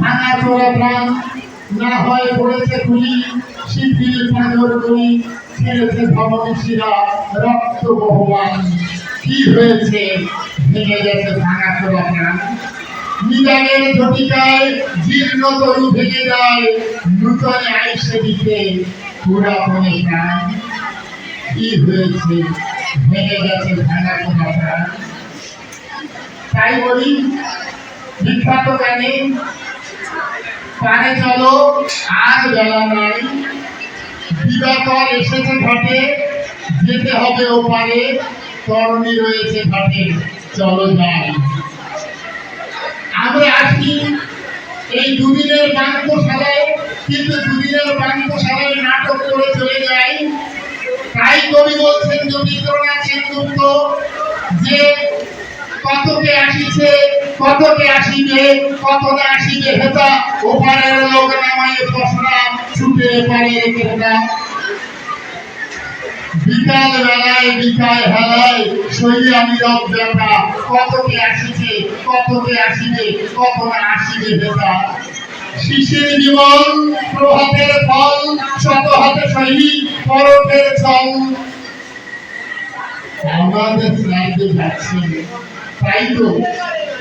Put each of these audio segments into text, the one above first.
ভাঙা চোরা প্রাণ না হয় পড়েছে খুলি শিল্পীর পাঁজর করি ছেড়েছে ভবনীশীরা রক্ত বহমান। কি হয়েছে? ভেঙে গেছে ভাঙা চোরা প্রাণ নিদানের ঝটিকায় জীর্ণ তরু ভেঙে যায় নূতন আইসে দিতে পুরাতনে কি হয়েছে? ভেঙে গেছে ভাঙা চোরা তাই বলি, বিখ্যাত গানে পানে চলো আর বেলা নাই। দিবাকর এসেছে ঘাটে, যেতে হবে ওপারে। তরণী রয়েছে ঘাটে, চলো যাই। আমরা আসি এই দুদিনের বাঙ্কশালায় কিন্তু দুদিনের বাঙ্কশালায় নাটক করে চলে যাই। তাই কবি বলছেন রবীন্দ্রনাথ সেনগুপ্ত, যে কতকে আসিছে কতকে আসিবে কতকে আসিবে হেতা? ওপারের লোক নামায় ফসরা ছুটে পারে কেতা বিকাল বেলায় বিকাল হেলায় শরীরে আমি রব দেখা কতকে আসিছে কতকে আসিবে কত না আসিবে হেতা। শিশির বিমল প্রভাতের ফল, শত হাতে শৈলী পরতের ছল আমাদের রাজ্যে যাচ্ছে। তাই তো?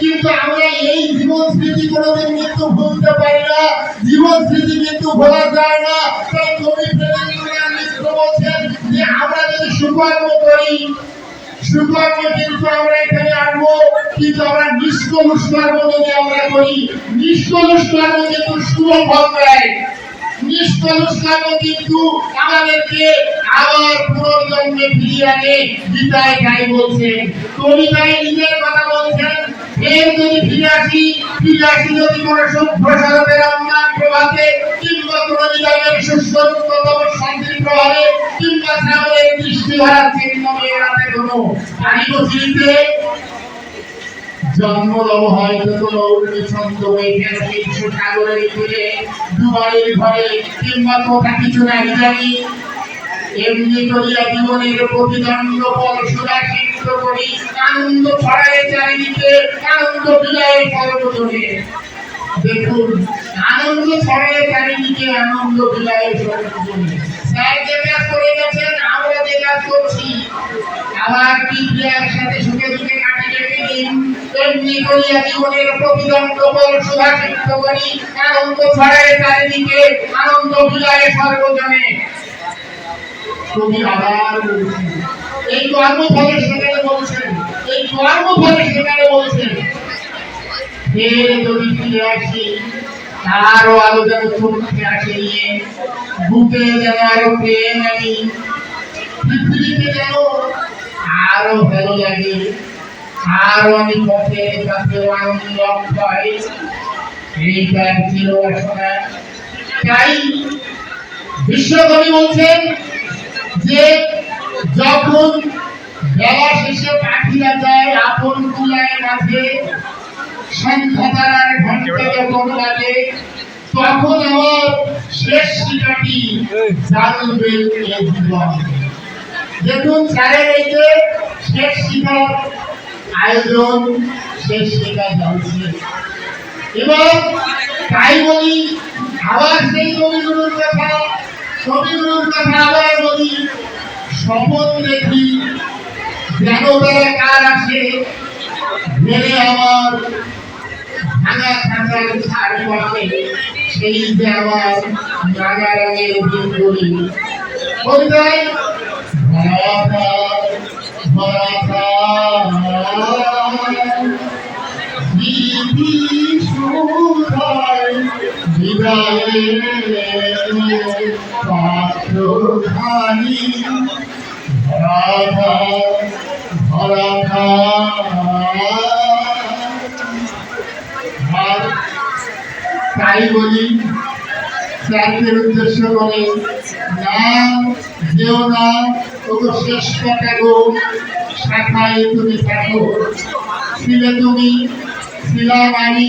কিন্তু আমরা এই জীবন স্মৃতি কোনোদিন কিন্তু ভুলতে পারি না। জীবন স্মৃতি কিন্তু ভোলা যায় না। তাই কবি আমরা যদি সুকর্ম করি, সুকর্ম কিন্তু আমরা এখানে আনব, কিন্তু আমরা যদি আমরা করি কিন্তু শুভ ফল দেয়। আমাদেরকে আবার পুনর্জন্মে ফিরিয়ে আনে। গীতায় গাই বলছেন কবিতায় নিজের কথা ফের যদি ফিরে আসি ফিরে আসি যদি কোনো সভ্য সারতের অম্লান প্রভাতে কিংবা কোনো নিদানের সুস্বরূপতম শান্তির প্রভাবে কিংবা শ্রাবণের দৃষ্টি চিহ্ন মেয়েরাতে কোনো পানিব চিনতে জন্ম লব হয়তো কোনো অগ্নিছন্দ হয়ে গেল কিছু সাগরের ভিতরে দুবারের ঘরে, কিংবা কোথা কিছু না জানি এমনি করি আনন্দ ছড়ায় চারিদিকে আনন্দ বিজয় সর্বজনে দেখুন, আনন্দ ছড়ায় চারিদিকে, আনন্দ বিজয় সর্বজনে। স্যার যে কাজ করে গেছেন, আমরা যে কাজ করছি, আবার বিদ্যার সাথে কাটিয়ে দিন। এমনি করিয়া জীবনের করি। আনন্দ ছড়ায় চারিদিকে, আনন্দ বিজয় সর্বজনে। আবার সেখানে বলছেন, এই সেখানে বলছেন যদি ফিরে আসি আলো যেন আসে নিয়ে, বুকে যেন আরও প্রেম আনি, পৃথিবীতে যেন আরও ভালো লাগে, আরও আমি পথের কাছে আনন্দ পাই। তাই বিশ্বকবি বলছেন যে যখন বেলা শেষে পাখিরা যায় আপন কুলায় মাঝে সন্ধ্যাতারার ঘণ্টা যখন বাজে তখন আমার শেষ শিকাটি জানবে জীবন। দেখুন স্যারের এই যে শেষ শিকার আয়োজন শেষ শিকার চলছে এবং তাই বলি আবার সেই কবিগুরুর কথা কবিগুরুর কথা বলি স্বপন দেখি, যেন বেলা কার আসে, মেরে আমার ভাঙা সেই যে আমার নানা রঙের করি কবিতায় পাত্রখানি তাই বলি স্যারদের উদ্দেশ্য করে না, যেও না ওগো শেষ কথা গো, শাখায় তুমি থাকো। ছিলে তুমি, ছিলাম আমি।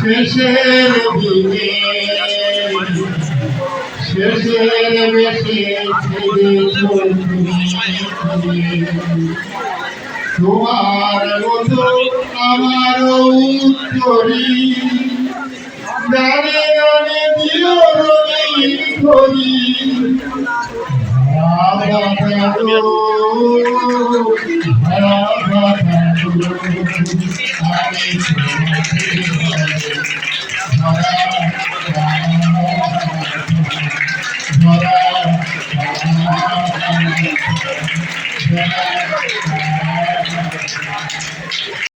শেষের দিনে শেষের বেশে তোমার মতো আমার উত্তরী। গানে গানে দিও রঙিন করি